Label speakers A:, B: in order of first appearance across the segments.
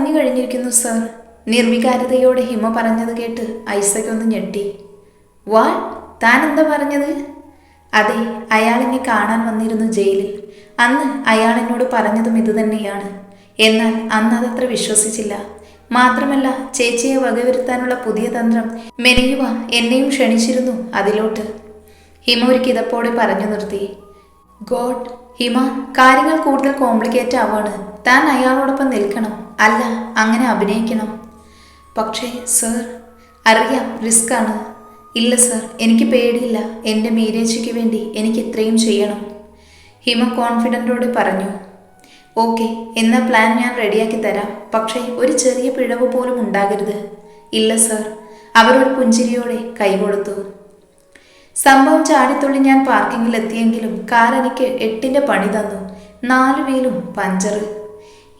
A: അറിഞ്ഞു കഴിഞ്ഞിരിക്കുന്നു സർ. നിർവികാരതയോടെ ഹിമ പറഞ്ഞത് കേട്ട് ഐസക് ഒന്ന് ഞെട്ടി. വാ താൻ എന്താ പറഞ്ഞത്? അതെ അയാൾ എന്നെ കാണാൻ വന്നിരുന്നു ജയിലിൽ. അന്ന് അയാൾ എന്നോട് പറഞ്ഞതും ഇതുതന്നെയാണ് എന്നാൽ അന്ന് അതത്ര വിശ്വസിച്ചില്ല. മാത്രമല്ല ചേച്ചിയെ വകവരുത്താനുള്ള പുതിയ തന്ത്രം മെനയുവ എന്നെയും ക്ഷണിച്ചിരുന്നു അതിലോട്ട്. ഹിമ ഒരു കിതപ്പോടെ പറഞ്ഞു നിർത്തി. ഗോഡ് ഹിമ കാര്യങ്ങൾ കൂടുതൽ കോംപ്ലിക്കേറ്റ് ആവാണ്. താൻ അയാളോടൊപ്പം നിൽക്കണം. അല്ല അങ്ങനെ അഭിനയിക്കണം. പക്ഷേ സർ അറിയാം റിസ്ക് ആണ്. ഇല്ല സർ എനിക്ക് പേടിയില്ല. എന്റെ മീരേച്ചയ്ക്ക് വേണ്ടി എനിക്ക് ഇത്രയും ചെയ്യണം. ഹിമ കോൺഫിഡന്റോടെ പറഞ്ഞു. ഓക്കെ എന്ന പ്ലാൻ ഞാൻ റെഡിയാക്കി തരാം. പക്ഷേ ഒരു ചെറിയ പിഴവ് പോലും ഉണ്ടാകരുത്. ഇല്ല സർ അവർ ഒരു പുഞ്ചിരിയോടെ കൈകൊടുത്തു. സംഭവം ചാടിത്തുള്ളി ഞാൻ പാർക്കിങ്ങിൽ എത്തിയെങ്കിലും കാർ എനിക്ക് എട്ടിന്റെ പണി തന്നു. നാലു വീലും പഞ്ചറ്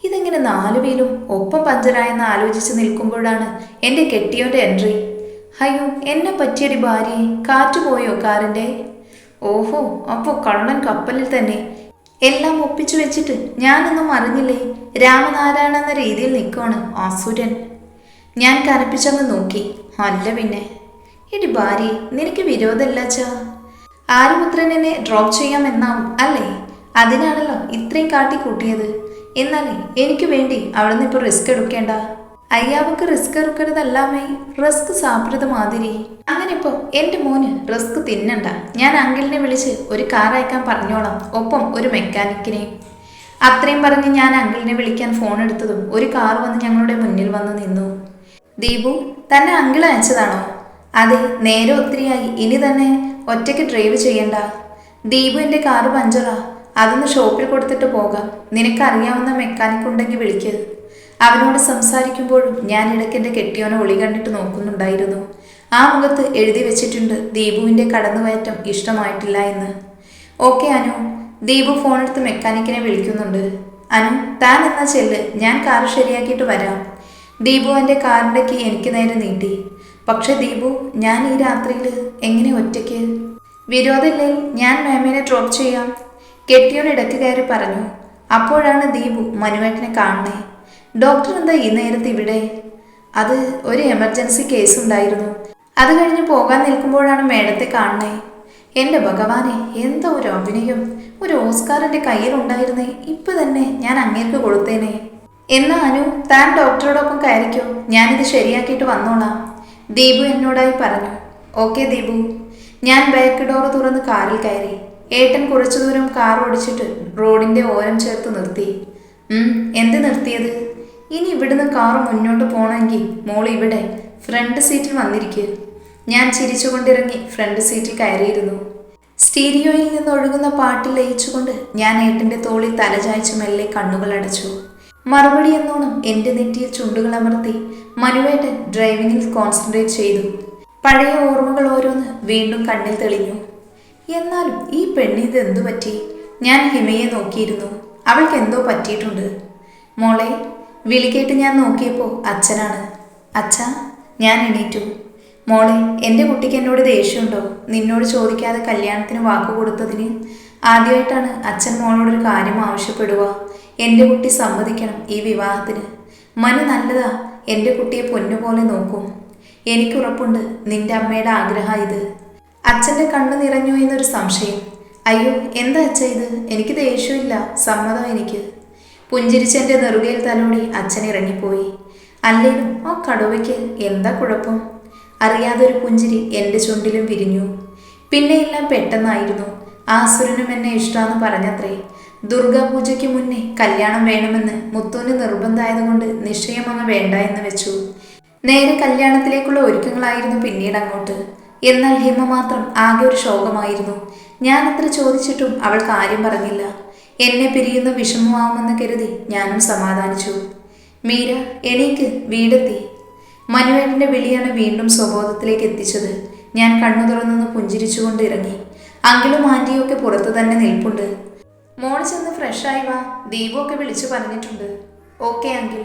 A: ഇതെങ്ങനെ നാലു വീലും ഒപ്പം പഞ്ചറായെന്ന് ആലോചിച്ച് നിൽക്കുമ്പോഴാണ് എന്റെ കെട്ടിയോന്റെ എൻട്രി. അയ്യോ എന്നെ പറ്റിയടി ഭാര്യയെ കാറ്റ് പോയോ കാറിന്റെ ഓഹോ അപ്പോൾ കള്ളൻ കപ്പലിൽ തന്നെ. എല്ലാം ഒപ്പിച്ചു വെച്ചിട്ട് ഞാനൊന്നും അറിഞ്ഞില്ലേ? രാമനാരായണ എന്ന രീതിയിൽ നിൽക്കുവാണ് ആസുരൻ ഞാൻ കനപ്പിച്ചങ്ങ് നോക്കി. അല്ല പിന്നെ. എടി ഭാര്യ നിനക്ക് വിരോധമില്ലാച്ചാ ആരുപുത്രൻ എന്നെ ഡ്രോപ്പ് ചെയ്യാമെന്നാവും അല്ലേ? അതിനാണല്ലോ ഇത്രയും കാട്ടിക്കൂട്ടിയത്. എന്നാലേ എനിക്ക് വേണ്ടി അവിടെ നിന്ന് ഇപ്പോൾ റിസ്ക് എടുക്കേണ്ട. അയ്യാവക്ക് റിസ്ക് എടുക്കരുതല്ലാമേ റിസ്ക് സാപ്രത മാതിരി. അങ്ങനെ ഇപ്പോൾ എന്റെ മോന് റിസ്ക് തിന്നണ്ട. ഞാൻ അങ്കിളിനെ വിളിച്ച് ഒരു കാർ അയക്കാൻ പറഞ്ഞോളാം. ഒപ്പം ഒരു മെക്കാനിക്കിനെ അത്രയും പറഞ്ഞ് ഞാൻ അങ്കിളിനെ വിളിക്കാൻ ഫോൺ എടുത്തതും ഒരു കാർ വന്ന് ഞങ്ങളുടെ മുന്നിൽ വന്ന് നിന്നു. ദീപു തന്നെ അങ്കിൾ അയച്ചതാണോ? അതെ നേരെ ഒത്തിരിയായി. ഇനി തന്നെ ഒറ്റയ്ക്ക് ഡ്രൈവ് ചെയ്യണ്ട. ദീപു എന്റെ കാറ് പഞ്ചറാ. അതൊന്ന് ഷോപ്പിൽ കൊടുത്തിട്ട് പോകാം. നിനക്കറിയാവുന്ന മെക്കാനിക് ഉണ്ടെങ്കിൽ വിളിക്ക്. അവനോട് സംസാരിക്കുമ്പോഴും ഞാൻ ഇടയ്ക്ക് എന്റെ കെട്ടിയോനെ ഒളി കണ്ടിട്ട് നോക്കുന്നുണ്ടായിരുന്നു. ആ മുഖത്ത് എഴുതി വെച്ചിട്ടുണ്ട് ദീപുവിന്റെ കടന്നുകയറ്റം ഇഷ്ടമായിട്ടില്ല എന്ന്. ഓക്കെ അനു. ദീപു ഫോണെടുത്ത് മെക്കാനിക്കിനെ വിളിക്കുന്നുണ്ട്. അനു താൻ എന്നാ ചെല്ല്? ഞാൻ കാർ ശരിയാക്കിയിട്ട് വരാം. ദീപു എന്റെ കാറിന്റെ കീ എനിക്ക് നേരെ നീട്ടി. പക്ഷെ ദീപു ഞാൻ ഈ രാത്രിയിൽ എങ്ങനെ ഒറ്റയ്ക്ക്? വിരോധമില്ലെങ്കിൽ ഞാൻ മാമിനെ ഡ്രോപ്പ് ചെയ്യാം. കെട്ടിയോൻ ഇടയ്ക്ക് കയറി പറഞ്ഞു അപ്പോഴാണ് ദീപു മനുവേട്ടനെ കാണണേ ഡോക്ടർ എന്താ ഈ നേരത്ത് ഇവിടെ? അത് ഒരു എമർജൻസി കേസ് ഉണ്ടായിരുന്നു. അത് കഴിഞ്ഞ് പോകാൻ നിൽക്കുമ്പോഴാണ് മേഡത്തെ കാണണേ എന്റെ ഭഗവാനെ എന്തോ ഒരു അഭിനയം? ഒരു ഓസ്കാറിന്റെ കയ്യിലുണ്ടായിരുന്നേ ഇപ്പൊ തന്നെ ഞാൻ അങ്ങേർക്ക് കൊടുത്തേനെ. എന്നാ അനു താൻ ഡോക്ടറോടൊപ്പം കയറിക്കോ. ഞാനിത് ശരിയാക്കിയിട്ട് വന്നോളാം. ദീപു എന്നോടായി പറഞ്ഞു. ഓക്കെ ദീപു. ഞാൻ ബാക്ക് ഡോർ തുറന്ന് കാറിൽ കയറി. ഏട്ടൻ കുറച്ചു ദൂരം കാർ ഓടിച്ചിട്ട് റോഡിന്റെ ഓരം ചേർത്ത് നിർത്തി. എന്ത് നിർത്തിയത്? ഇനി ഇവിടുന്ന് കാർ മുന്നോട്ട് പോകണമെങ്കിൽ മോൾ ഇവിടെ ഫ്രണ്ട് സീറ്റിൽ വന്നിരിക്കുക ഞാൻ ചിരിച്ചുകൊണ്ടിറങ്ങി ഫ്രണ്ട് സീറ്റിൽ കയറിയിരുന്നു. സ്റ്റീരിയോയിൽ നിന്ന് ഒഴുകുന്ന പാട്ട് ലയിച്ചുകൊണ്ട് ഞാൻ ഏട്ടന്റെ തോളിൽ തലചായ്ച്ചു മെല്ലെ കണ്ണുകൾ അടച്ചു. മറുപടി എന്നോണം എന്റെ നെറ്റിയിൽ ചുണ്ടുകൾ അമർത്തി മനുവേട്ടൻ ഡ്രൈവിംഗിൽ കോൺസെൻട്രേറ്റ് ചെയ്തു. പഴയ ഓർമ്മകൾ ഓരോന്ന് വീണ്ടും കണ്ണിൽ തെളിഞ്ഞു. എന്നാലും ഈ പെണ്ണിത് എന്തു പറ്റി? ഞാൻ ഹിമയെ നോക്കിയിരുന്നു. അവൾക്ക് എന്തോ പറ്റിയിട്ടുണ്ട്. മോളെ വിളിക്കേട്ട് ഞാൻ നോക്കിയപ്പോൾ അച്ഛനാണ്. അച്ഛ ഞാൻ എണീറ്റു. മോളെ എന്റെ കുട്ടിക്ക് എന്നോട് ദേഷ്യമുണ്ടോ? നിന്നോട് ചോദിക്കാതെ കല്യാണത്തിന് വാക്കു കൊടുത്തതിന് ആദ്യമായിട്ടാണ് അച്ഛൻ മോളോടൊരു കാര്യം ആവശ്യപ്പെടുക. എന്റെ കുട്ടി സമ്മതിക്കണം ഈ വിവാഹത്തിന്. മന നല്ലതാ എന്റെ കുട്ടിയെ പൊന്നുപോലെ നോക്കും. എനിക്കുറപ്പുണ്ട് നിന്റെ അമ്മയുടെ ആഗ്രഹം ഇത്. അച്ഛന്റെ കണ്ണു നിറഞ്ഞു എന്നൊരു സംശയം. അയ്യോ എന്താ അച്ഛ ഇത്? എനിക്ക് ദേഷ്യമില്ല സമ്മതം എനിക്ക്. പുഞ്ചിരിച്ചെന്റെ നെറുകയിൽ തലോടി അച്ഛൻ ഇറങ്ങിപ്പോയി. അല്ലേലും ആ കടുവയ്ക്ക് എന്താ കുഴപ്പം? അറിയാതെ ഒരു പുഞ്ചിരി എന്റെ ചുണ്ടിലും വിരിഞ്ഞു. പിന്നെ എല്ലാം പെട്ടെന്നായിരുന്നു. ആസുരനും എന്നെ ഇഷ്ടമെന്ന് പറഞ്ഞത്രേ. ദുർഗാപൂജയ്ക്ക് മുന്നേ കല്യാണം വേണമെന്ന് മുത്തുവിന് നിർബന്ധമായതുകൊണ്ട് നിശ്ചയം അങ്ങ് വേണ്ട എന്ന് വെച്ചു. നേരെ കല്യാണത്തിലേക്കുള്ള ഒരുക്കങ്ങളായിരുന്നു പിന്നീട് അങ്ങോട്ട്. എന്നാൽ ഹിമ മാത്രം ആകെ ഒരു ശോകമായിരുന്നു. ഞാൻ അത്ര ചോദിച്ചിട്ടും അവൾ കാര്യം പറഞ്ഞില്ല. എന്നെ പിരിയുന്ന വിഷമമാവുമെന്ന് കരുതി ഞാനും സമാധാനിച്ചു. മീര എണീക്ക് വീടെത്തി. മനുവേട്ടന്റെ വിളിയാണ് വീണ്ടും സ്വബോധത്തിലേക്ക് എത്തിച്ചത്. ഞാൻ കണ്ണു തുറന്നു പുഞ്ചിരിച്ചുകൊണ്ട് ഇറങ്ങി. അങ്കിളും ആന്റിയും ഒക്കെ പുറത്തു തന്നെ നിൽപ്പുണ്ട്. മോൾ ചെന്ന് ഫ്രഷായി വാ. ദീപുമൊക്കെ വിളിച്ചു പറഞ്ഞിട്ടുണ്ട്. Okay uncle.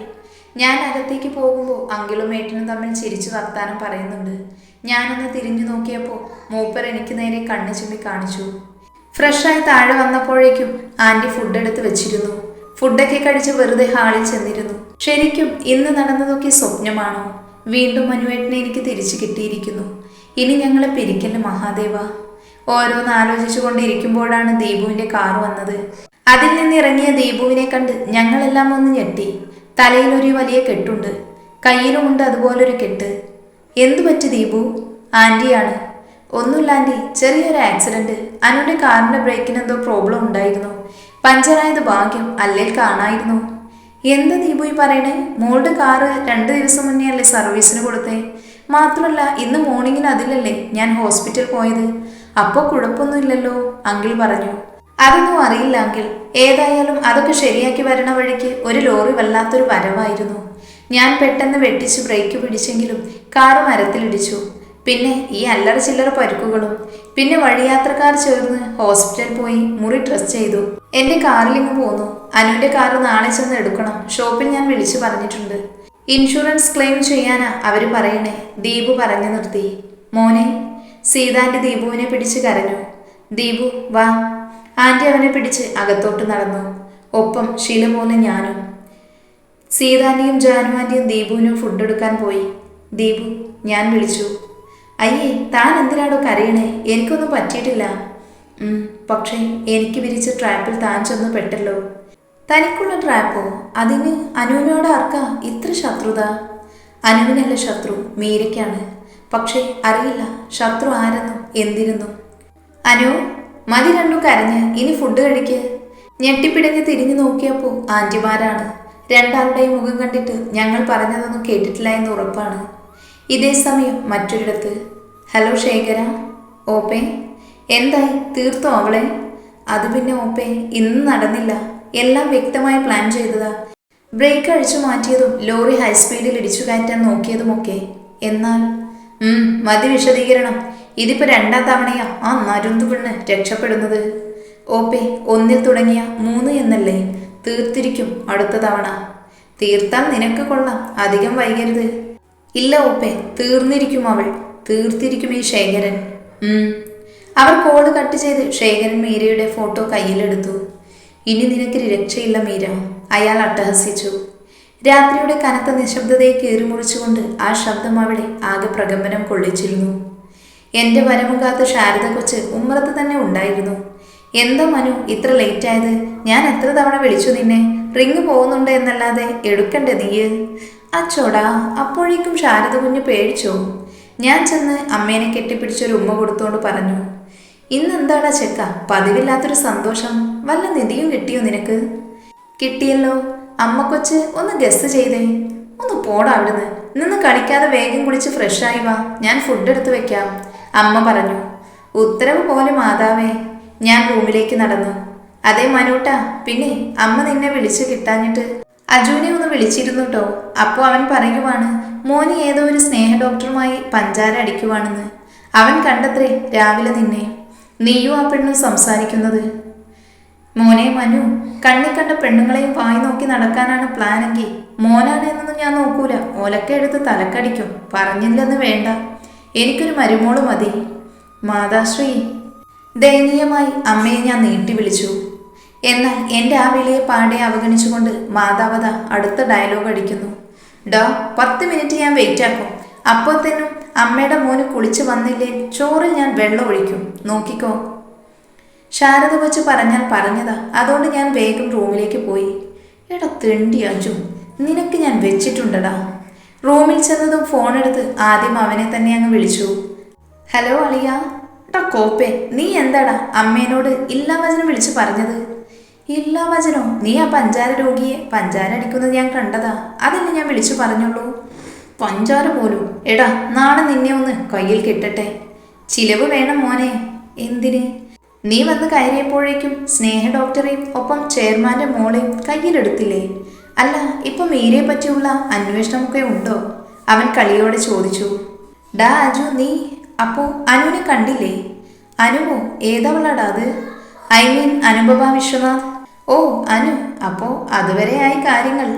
A: ഞാൻ അകത്തേക്ക് പോകുമ്പോൾ അങ്കിളും മേട്ടിനും തമ്മിൽ ചിരിച്ചു വർത്താനം പറയുന്നുണ്ട്. ഞാനൊന്ന് തിരിഞ്ഞു നോക്കിയപ്പോൾ മൂപ്പർ എനിക്ക് നേരെ കണ്ണു ചുമ്മി കാണിച്ചു. ഫ്രഷായി താഴെ വന്നപ്പോഴേക്കും ആന്റി ഫുഡ് എടുത്ത് വെച്ചിരുന്നു. ഫുഡൊക്കെ കഴിച്ച് വെറുതെ ഹാളിൽ ചെന്നിരുന്നു. ശരിക്കും ഇന്ന് നടന്നതൊക്കെ സ്വപ്നമാണോ? വീണ്ടും മനുവേട്ടനെ എനിക്ക് തിരിച്ചു കിട്ടിയിരിക്കുന്നു. ഇനി ഞങ്ങളെ പിരിക്കൽ മഹാദേവ. ഓരോന്ന് ആലോചിച്ചു കൊണ്ടിരിക്കുമ്പോഴാണ് ദീപുവിന്റെ കാർ വന്നത്. അതിൽ നിന്ന് ഇറങ്ങിയ ദീപുവിനെ കണ്ട് ഞങ്ങളെല്ലാം ഒന്ന് ഞെട്ടി. തലയിൽ ഒരു വലിയ കെട്ടുണ്ട്. കയ്യിലുമുണ്ട് അതുപോലൊരു കെട്ട്. എന്തു പറ്റി ദീപു? ആന്റിയാണ്. ഒന്നുമില്ല ആന്റി ചെറിയൊരു ആക്സിഡന്റ്. അനുവിന്റെ കാറിന്റെ ബ്രേക്കിന് എന്തോ പ്രോബ്ലം ഉണ്ടായിരുന്നു. പഞ്ചറായത് ഭാഗ്യം അല്ലെങ്കിൽ കാണായിരുന്നു. എന്ത് ദീപു ഈ പറയണേ? മോളുടെ കാറ് രണ്ട് ദിവസം മുന്നേ അല്ലേ സർവീസിന് കൊടുത്തേ? മാത്രമല്ല ഇന്ന് മോർണിംഗിന് അതിലല്ലേ ഞാൻ ഹോസ്പിറ്റൽ പോയത്? അപ്പോൾ കുഴപ്പമൊന്നുമില്ലല്ലോ അങ്കിൾ പറഞ്ഞു. അതൊന്നും അറിയില്ല അങ്കിൾ. ഏതായാലും അതൊക്കെ ശരിയാക്കി വരണ വഴിക്ക് ഒരു ലോറി വല്ലാത്തൊരു വരവായിരുന്നു. ഞാൻ പെട്ടെന്ന് വെട്ടിച്ച് ബ്രേക്ക് പിടിച്ചെങ്കിലും കാറ് മരത്തിലിടിച്ചു പിന്നെ ഈ അല്ലറ ചില്ലറ പരുക്കുകളും പിന്നെ വഴിയാത്രക്കാർ ചേർന്ന് ഹോസ്പിറ്റൽ പോയി മുറി ഡ്രസ് ചെയ്തു. എന്റെ കാറിൽ ഇങ്ങ് പോന്നു. അനുവിന്റെ കാറ് നാളെ ചെന്ന് എടുക്കണം ഷോപ്പിൽ ഞാൻ വിളിച്ചു പറഞ്ഞിട്ടുണ്ട്. ഇൻഷുറൻസ് ക്ലെയിം ചെയ്യാനാ അവർ പറയണേ ദീപു പറഞ്ഞു നിർത്തി. മോനെ സീതാന്റെ ദീപുവിനെ പിടിച്ച് കരഞ്ഞു. ദീപു വാ. ആന്റി അവനെ പിടിച്ച് അകത്തോട്ട് നടന്നു. ഒപ്പം ശീല പോലെ ഞാനും. സീതാന്റിയും ജാനു ആന്റിയും ദീപുവിനും ഫുഡ് എടുക്കാൻ പോയി. ദീപു ഞാൻ വിളിച്ചു. അയ്യേ താൻ എന്തിനാടോ കരയണേ? എനിക്കൊന്നും പറ്റിയിട്ടില്ല. പക്ഷേ എനിക്ക് വിരിച്ച ട്രാപ്പിൽ താൻ ചെന്ന് പെട്ടല്ലോ. തനിക്കുള്ള ട്രാപ്പോ? അതിന് അനുവിനോട് ആർക്കാ ഇത്ര ശത്രുത? അനുവിനല്ല ശത്രു മീരയ്ക്കാണ്. പക്ഷേ അറിയില്ല. ശത്രു ആരെന്നു? എന്തിരുന്നു? അനു മതി രണ്ടും കരഞ്ഞ്. ഇനി ഫുഡ് കഴിക്ക്. ഞെട്ടിപ്പിടഞ്ഞ് തിരിഞ്ഞു നോക്കിയപ്പോൾ ആന്റിമാരാണ് രണ്ടാളുടെയും മുഖം കണ്ടിട്ട് ഞങ്ങൾ പറഞ്ഞതൊന്നും കേട്ടിട്ടില്ല എന്ന് ഉറപ്പാണ്. ഇതേ സമയം മറ്റൊരിടത്ത്. ഹലോ ശേഖര. ഓപ്പേ എന്തായി? തീർത്തോ അവളെ? അത് പിന്നെ ഓപ്പേ ഇന്ന് നടന്നില്ല. എല്ലാം വ്യക്തമായി പ്ലാൻ ചെയ്തതാ. ബ്രേക്ക് അഴിച്ചു മാറ്റിയതും ലോറി ഹൈസ്പീഡിൽ ഇടിച്ചു കയറ്റാൻ നോക്കിയതുമൊക്കെ. എന്നാൽ മതി വിശദീകരണം. ഇതിപ്പോ രണ്ടാം തവണയാ ആ നരുന്ത് പെണ്ണ് രക്ഷപ്പെടുന്നത്. ഓപ്പെ ഒന്നിൽ തുടങ്ങിയ മൂന്ന് എന്നല്ലേ? തീർത്തിരിക്കും അടുത്ത തവണ. തീർത്താൽ നിനക്ക് കൊള്ളാം അധികം വൈകരുത്. ഇല്ല ഓപ്പെ തീർന്നിരിക്കും അവൾ. തീർത്തിരിക്കും ഈ ശേഖരൻ. അവർ കോൾ കട്ട് ചെയ്ത് ശേഖരൻ മീരയുടെ ഫോട്ടോ കയ്യിലെടുത്തു. ഇനി നിനക്ക് രക്ഷയില്ല മീര. അയാൾ അട്ടഹസിച്ചു. രാത്രിയുടെ കനത്ത നിശബ്ദതയെ കീറിമുറിച്ചുകൊണ്ട് ആ ശബ്ദം അവിടെ ആകെ പ്രകമ്പനം കൊള്ളിച്ചിരുന്നു. എന്റെ വരവും ശാരദ കൊച്ച് ഉമ്മറത്ത് തന്നെ ഉണ്ടായിരുന്നു. എന്താ മനു ഇത്ര ലേറ്റ് ആയത്? ഞാൻ എത്ര തവണ വിളിച്ചു നിന്നെ? റിങ് പോകുന്നുണ്ട് എന്നല്ലാതെ എടുക്കണ്ടേ നീയ്? അച്ചോടാ അപ്പോഴേക്കും ശാരദ കുഞ്ഞ് പേടിച്ചോ? ഞാൻ ചെന്ന് അമ്മേനെ കെട്ടിപ്പിടിച്ചൊരു ഉമ്മ കൊടുത്തോണ്ട് പറഞ്ഞു. ഇന്ന് എന്താടാ ചെക്ക? പതിവില്ലാത്തൊരു സന്തോഷം. വല്ല നിധിയും കിട്ടിയോ നിനക്ക്? കിട്ടിയല്ലോ. അമ്മ കൊച്ച് ഒന്ന് ഗസ് ചെയ്തേ. ഒന്ന് പോടാ അവിടുന്ന്. നിന്ന് കളിക്കാതെ വേഗം കുളിച്ച് ഫ്രഷായി വാ. ഞാൻ ഫുഡ് എടുത്തു വെക്കാം. അമ്മ പറഞ്ഞു. ഉത്തരവ് പോലെ മാതാവേ ഞാൻ റൂമിലേക്ക് നടന്നു. അതെ മനൂട്ടാ പിന്നെ അമ്മ നിന്നെ വിളിച്ച് കിട്ടാഞ്ഞിട്ട്. അജുവിനെ ഒന്ന് വിളിച്ചിരുന്നു കേട്ടോ അപ്പോൾ അവൻ പറയുവാണ് മോന് ഏതോ ഒരു സ്നേഹ ഡോക്ടറുമായി പഞ്ചാര അടിക്കുവാണെന്ന്. അവൻ കണ്ടത്രേ രാവിലെ നിന്നെ. നീയും ആ പെണ്ണും സംസാരിക്കുന്നത്. മോനെ മനു കണ്ണി കണ്ട പെണ്ണുങ്ങളെയും വായി നോക്കി നടക്കാനാണ് പ്ലാനെങ്കിൽ മോനാണെന്നൊന്നും ഞാൻ നോക്കൂല. ഓലക്ക എടുത്ത് തലക്കടിക്കും. പറഞ്ഞില്ലെന്ന് വേണ്ട. എനിക്കൊരു മരുമോൾ മതി. മാതാശ്രീ ദയനീയമായി അമ്മയെ ഞാൻ നീട്ടി വിളിച്ചു. എന്നാൽ എന്റെ ആ വിളിയെ പാടെ അവഗണിച്ചുകൊണ്ട് മാതാവത അടുത്ത ഡയലോഗ് അടിക്കുന്നു. ഡോ പത്ത് മിനിറ്റ് ഞാൻ വെയിറ്റ് ആക്കും. തന്നെ അമ്മയുടെ മോന് കുളിച്ച് വന്നില്ലേ ചോറിൽ ഞാൻ വെള്ളം ഒഴിക്കും. നോക്കിക്കോ. ശാരദ വച്ച് പറഞ്ഞാൽ പറഞ്ഞതാ. അതുകൊണ്ട് ഞാൻ വേഗം റൂമിലേക്ക് പോയി. എടാ തെണ്ടി അജു നിനക്ക് ഞാൻ വെച്ചിട്ടുണ്ടടാ. റൂമിൽ ചെന്നതും ഫോൺ എടുത്ത് ആദ്യം അവനെ തന്നെ അങ്ങ് വിളിച്ചു. ഹലോ അളിയ. ടാ കോപ്പേ നീ എന്താടാ അമ്മേനോട് ഇല്ലാ വചനം വിളിച്ച് പറഞ്ഞത്? ഇല്ലാ വചനോ നീ ആ പഞ്ചാര രോഗിയെ പഞ്ചാര അടിക്കുന്നത് ഞാൻ കണ്ടതാ. അതല്ലേ ഞാൻ വിളിച്ചു പറഞ്ഞുള്ളൂ? പഞ്ചാര പോലും. എടാ നാളെ നിന്നെ ഒന്ന് കയ്യിൽ കിട്ടട്ടെ. ചിലവ് വേണം മോനെ. എന്തിന്? നീ വന്ന് കയറിയപ്പോഴേക്കും സ്നേഹ ഡോക്ടറേയും ഒപ്പം ചെയർമാന്റെ മോളെയും കയ്യിലെടുത്തില്ലേ? അല്ല ഇപ്പൊ മീരയെ പറ്റിയുള്ള അന്വേഷണമൊക്കെ ഉണ്ടോ? അവൻ കളിയോടെ ചോദിച്ചു. ഡാ അജു നീ അപ്പോ അനുവിനെ കണ്ടില്ലേ? അനുവോ ഏതവളാടാ അത്? I mean Anupama Viswanath. ഓ അനു അപ്പോ അതുവരെ ആയി കാര്യങ്ങൾ.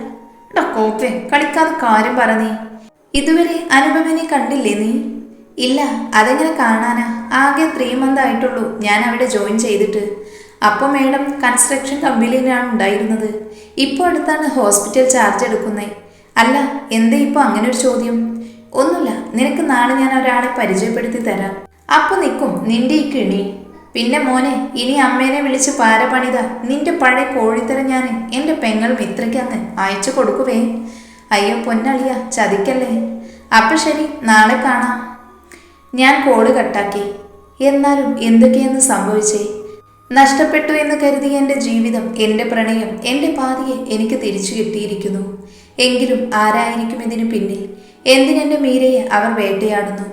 A: ഡാ കോപ്പെ കളിക്കാതെ കാര്യം പറഞ്ഞേ ഇതുവരെ അനുപമനെ കണ്ടില്ലേ നീ? ഇല്ല അതെങ്ങനെ കാണാനാ? ആകെ ത്രീ മന്ത് ആയിട്ടുള്ളൂ ഞാൻ അവിടെ ജോയിൻ ചെയ്തിട്ട്. അപ്പോൾ മേഡം കൺസ്ട്രക്ഷൻ കമ്പനിയിലാണ് ഉണ്ടായിരുന്നത്. ഇപ്പോൾ അടുത്താണ് ഹോസ്പിറ്റൽ ചാർജ് എടുക്കുന്നത് അല്ല എന്തേ ഇപ്പോൾ അങ്ങനെ ഒരു ചോദ്യം? ഒന്നുമില്ല നിനക്ക് നാളെ ഞാൻ ഒരാളെ പരിചയപ്പെടുത്തി തരാം. അപ്പോൾ നിൽക്കും നിന്റെ ഈ കിണി. പിന്നെ മോനെ ഇനി അമ്മേനെ വിളിച്ച് പാര പണിത നിന്റെ പഴയ കോഴിത്തര ഞാൻ എന്റെ പെങ്ങൾ മിത്രയ്ക്കന്ന് അയച്ചു കൊടുക്കുവേ. അയ്യോ പൊന്നളിയ ചതിക്കല്ലേ. അപ്പം ശരി നാളെ കാണാം. ഞാൻ കോൾ കട്ടാക്കി. എന്നാലും എന്തൊക്കെയെന്ന് സംഭവിച്ചേ? നഷ്ടപ്പെട്ടു എന്ന് കരുതിയ എന്റെ ജീവിതം എന്റെ പ്രണയം എന്റെ പാതിയെ എനിക്ക് തിരിച്ചു കിട്ടിയിരിക്കുന്നു. എങ്കിലും ആരായിരിക്കും ഇതിനു പിന്നിൽ? എന്തിനെന്റെ മീരയെ അവർ വേട്ടയാടുന്നു?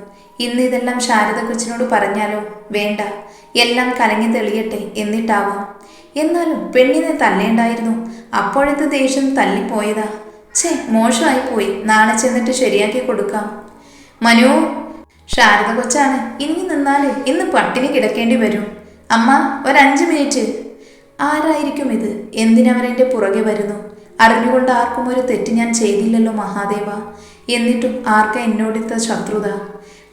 A: ഇന്ന് ഇതെല്ലാം ശാരദ കൊച്ചിനോട് പറഞ്ഞാലോ? വേണ്ട. എല്ലാം കലങ്ങി തെളിയട്ടെ എന്നിട്ടാവാം. എന്നാലും പെണ്ണിനെ തല്ലേണ്ടായിരുന്നു. അപ്പോഴത്തെ ദേഷ്യം തല്ലിപ്പോയതാ. ഛേ മോശമായി പോയി നാളെ ചെന്നിട്ട് ശരിയാക്കി കൊടുക്കാം. മനു ശാരദ കൊച്ചാണ് ഇനി നിന്നാൽ ഇന്ന് പട്ടിണി കിടക്കേണ്ടി വരും. അമ്മ ഒരഞ്ച് മിനിറ്റ്. ആരായിരിക്കും ഇത്? എന്തിനവരെന്റെ പുറകെ വരുന്നു? അറിഞ്ഞുകൊണ്ട് ആർക്കും ഒരു തെറ്റ് ഞാൻ ചെയ്തില്ലല്ലോ മഹാദേവ. എന്നിട്ടും ആർക്ക എന്നോടിത്ത ശത്രുത?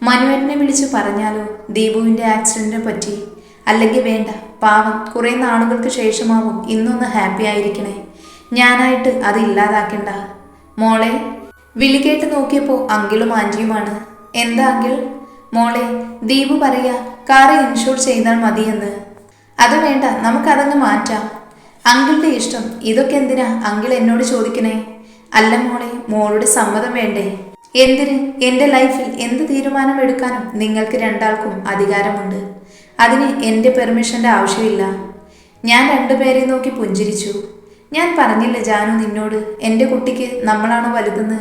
A: മനുവേട്ടനെ വിളിച്ച് പറഞ്ഞാലോ ദീപുവിന്റെ ആക്സിഡന്റിനെ പറ്റി? അല്ലെങ്കിൽ വേണ്ട പാവം കുറേ നാളുകൾക്ക് ശേഷമാവും ഇന്നൊന്ന് ഹാപ്പി ആയിരിക്കണേ. ഞാനായിട്ട് അത് ഇല്ലാതാക്കണ്ട. മോളെ വിളി കേട്ട് നോക്കിയപ്പോൾ അങ്കിളും ആന്റിയുമാണ്. എന്താ അങ്കിൾ മോളെ ദീപു പറയാ കാറ് ഇൻഷൂർ ചെയ്താൽ മതിയെന്ന്. അത് വേണ്ട നമുക്കതങ്ങ് മാറ്റാം. അങ്കിളുടെ ഇഷ്ടം ഇതൊക്കെ എന്തിനാ അങ്കിൾ എന്നോട് ചോദിക്കണേ? അല്ല മോളെ മോളുടെ സമ്മതം വേണ്ടേ? എന്തിന്? എന്റെ ലൈഫിൽ എന്ത് തീരുമാനം എടുക്കാനും നിങ്ങൾക്ക് രണ്ടാൾക്കും അധികാരമുണ്ട്. അതിന് എന്റെ പെർമിഷന്റെ ആവശ്യമില്ല. ഞാൻ രണ്ടുപേരെ നോക്കി പുഞ്ചിരിച്ചു. ഞാൻ പറഞ്ഞില്ല ജാനു നിന്നോട് എന്റെ കുട്ടിക്ക് നമ്മളാണ് വലുതെന്ന്?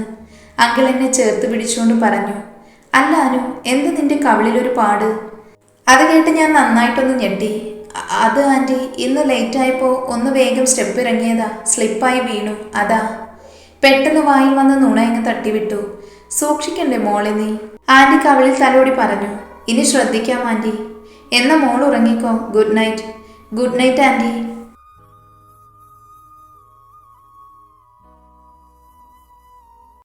A: അങ്കിൾ എന്നെ ചേർത്ത് പിടിച്ചുകൊണ്ട് പറഞ്ഞു. അല്ല അനു എന്ത് നിന്റെ കവിളിലൊരു പാട്? അത് കേട്ട് ഞാൻ നന്നായിട്ടൊന്ന് ഞെട്ടി. അത് ആന്റി ഇന്ന് ലേറ്റായപ്പോൾ ഒന്ന് വേഗം സ്റ്റെപ്പ് ഇറങ്ങിയതാ സ്ലിപ്പായി വീണു. അതാ. പെട്ടെന്ന് വായിൽ വന്ന് നുണയങ്ങ് തട്ടിവിട്ടു. സൂക്ഷിക്കണ്ടേ മോളെ നീ? ആന്റി കവിളിൽ തലോടി പറഞ്ഞു. ഇനി ശ്രദ്ധിക്കാം ആന്റി എന്ന മോൾ ഉറങ്ങിക്കോ. Good night. Good night aunty